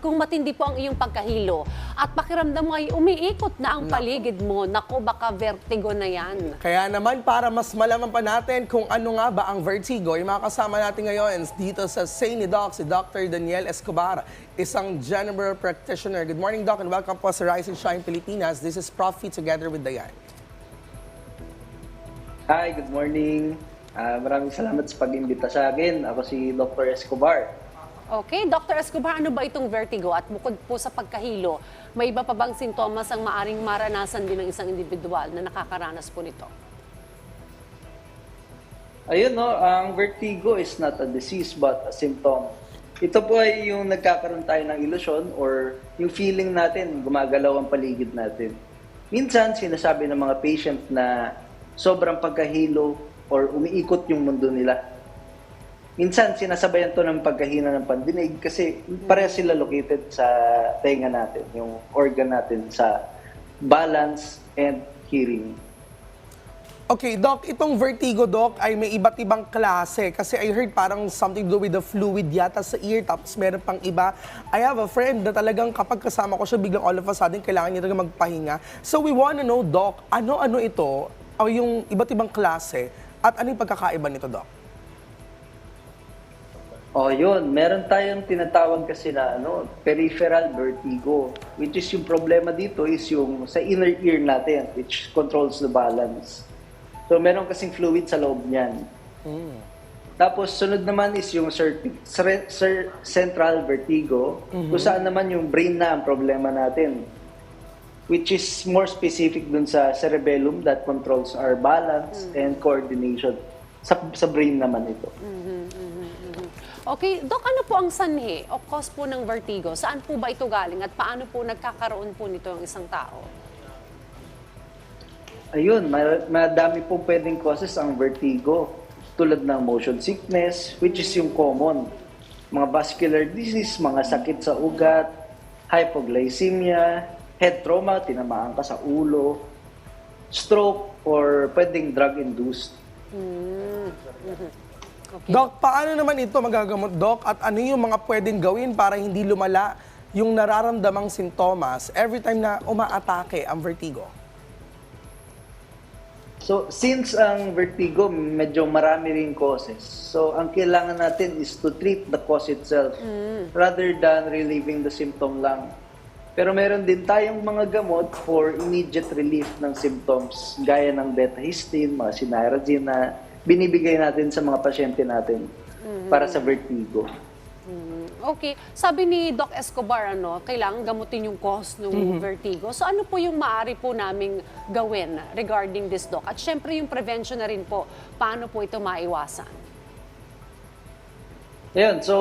Kung matindi po ang iyong pagkahilo at pakiramdam mo ay umiikot na ang paligid mo, nako baka vertigo na yan. Kaya naman para mas malaman pa natin kung ano nga ba ang vertigo, yung mga kasama natin ngayon dito sa Sane Doc, si Dr. Daniel Escobar, isang general practitioner. Good morning, Doc, and welcome po sa Rise and Shine Pilipinas. This is Profi together with Dayan. Hi, good morning. Ah, maraming salamat sa pag-imbita sa akin. Ako si Dr. Escobar. Okay, Dr. Escobar, ano ba itong vertigo? At bukod po sa pagkahilo, may iba pa bang sintomas ang maaring maranasan din ng isang individual na nakakaranas po nito? Ayun no, ang vertigo is not a disease but a symptom. Ito po ay yung nagkakaroon tayo ng ilusyon or yung feeling natin gumagalaw ang paligid natin. Minsan sinasabi ng mga patient na sobrang pagkahilo or umiikot yung mundo nila. Minsan sinasabayan to ng pagkahina ng pandinig kasi pareha sila located sa tenga natin, yung organ natin sa balance and hearing. Okay, Doc, itong vertigo, Doc, ay may iba't ibang klase. Kasi I heard parang something to do with the fluid yata sa ear, tapos meron pang iba. I have a friend na talagang kapag kasama ko siya, biglang all of a sudden, kailangan niya talaga magpahinga. So we wanna know, Doc, ano-ano ito, o yung iba't ibang klase, at ano yung pagkakaiba nito, Doc? Oh, yun. Meron tayong tinatawag kasi na ano, peripheral vertigo, which is yung problema dito is yung sa inner ear natin, which controls the balance. So, meron kasing fluid sa loob niyan. Tapos, sunod naman is yung cer- cer- cer- central vertigo, kung saan naman yung brain na ang problema natin. Which is more specific dun sa cerebellum that controls our balance and coordination. Sa, sa brain naman ito. Okay, Doc, ano po ang sanhi o cause po ng vertigo? Saan po ba ito galing at paano po nagkakaroon po nito ang isang tao? Ayun, ma- madami pong pwedeng causes ang vertigo. Tulad ng motion sickness, which is yung common. Mga vascular disease, mga sakit sa ugat, hypoglycemia, head trauma, tinamaan ka sa ulo, stroke, or pwedeng drug-induced. Okay. Doc, paano naman ito magagamot, Doc? At ano yung mga pwedeng gawin para hindi lumala yung nararamdamang sintomas every time na umaatake ang vertigo? So, since ang vertigo, medyo marami rin causes. So, ang kailangan natin is to treat the cause itself rather than relieving the symptom lang. Pero meron din tayong mga gamot for immediate relief ng symptoms gaya ng betahistine, mga sinaragine na binibigay natin sa mga pasyente natin para sa vertigo. Mm, Okay, sabi ni Doc Escobar, ano, kailangan gamutin yung cause ng vertigo. So ano po yung maaari po naming gawin regarding this, Doc? At syempre yung prevention na rin po, paano po ito maiwasan? Ayan, so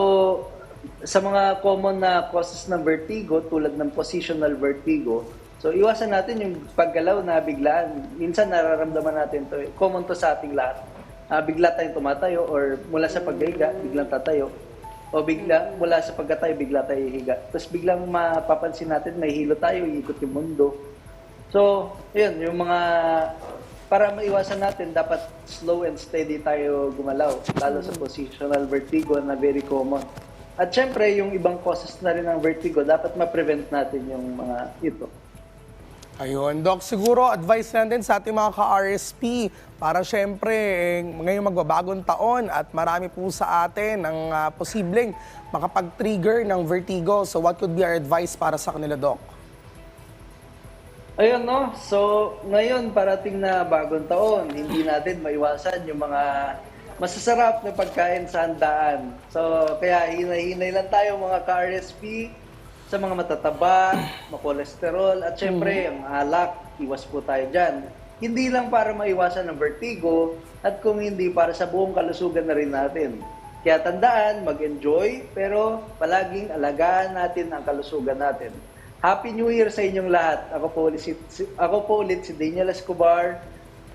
sa mga common na causes ng vertigo tulad ng positional vertigo, so iwasan natin yung paggalaw na biglaan. Minsan nararamdaman natin to, common to sa ating lahat. Ah, bigla tayong tumatayo or mula sa paghiga, biglang tatayo. O bigla, mula sa pagkatayo, bigla tayo higa. Tapos biglang mapapansin natin, may hilo tayo, iikot yung mundo. So, yun, yung mga, para maiwasan natin, dapat slow and steady tayo gumalaw, lalo sa positional vertigo na very common. At syempre, yung ibang causes na rin ng vertigo, dapat ma-prevent natin yung mga ito. Ayun, Doc, siguro advice natin sa ating mga ka-RSP para syempre eh, ngayong magbabagong taon at marami po sa atin ang ah, posibleng makapag-trigger ng vertigo. So what could be our advice para sa kanila, Doc? Ayun, no? So, ngayon, parating na bagong taon, hindi natin maiwasan yung mga masasarap na pagkain sa handaan. So, kaya hinay-hinay lang tayo mga ka-RSP sa mga matataba, makolesterol, at syempre, ang alak, iwas po tayo dyan. Hindi lang para maiwasan ng vertigo, at kung hindi para sa buong kalusugan na rin natin. Kaya tandaan, mag-enjoy, pero palaging alagaan natin ang kalusugan natin. Happy New Year sa inyong lahat. Ako po ulit si, ako po ulit si Daniel Escobar.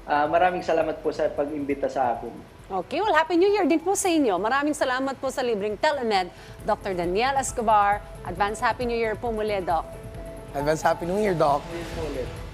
Ah, maraming salamat po sa pag-imbita sa akin. Okay, well, Happy New Year din po sa inyo. Maraming salamat po sa libreng telemed, Dr. Daniel Escobar. Advance Happy New Year po muli, Doc. Advance Happy New Year, Doc. Ulit.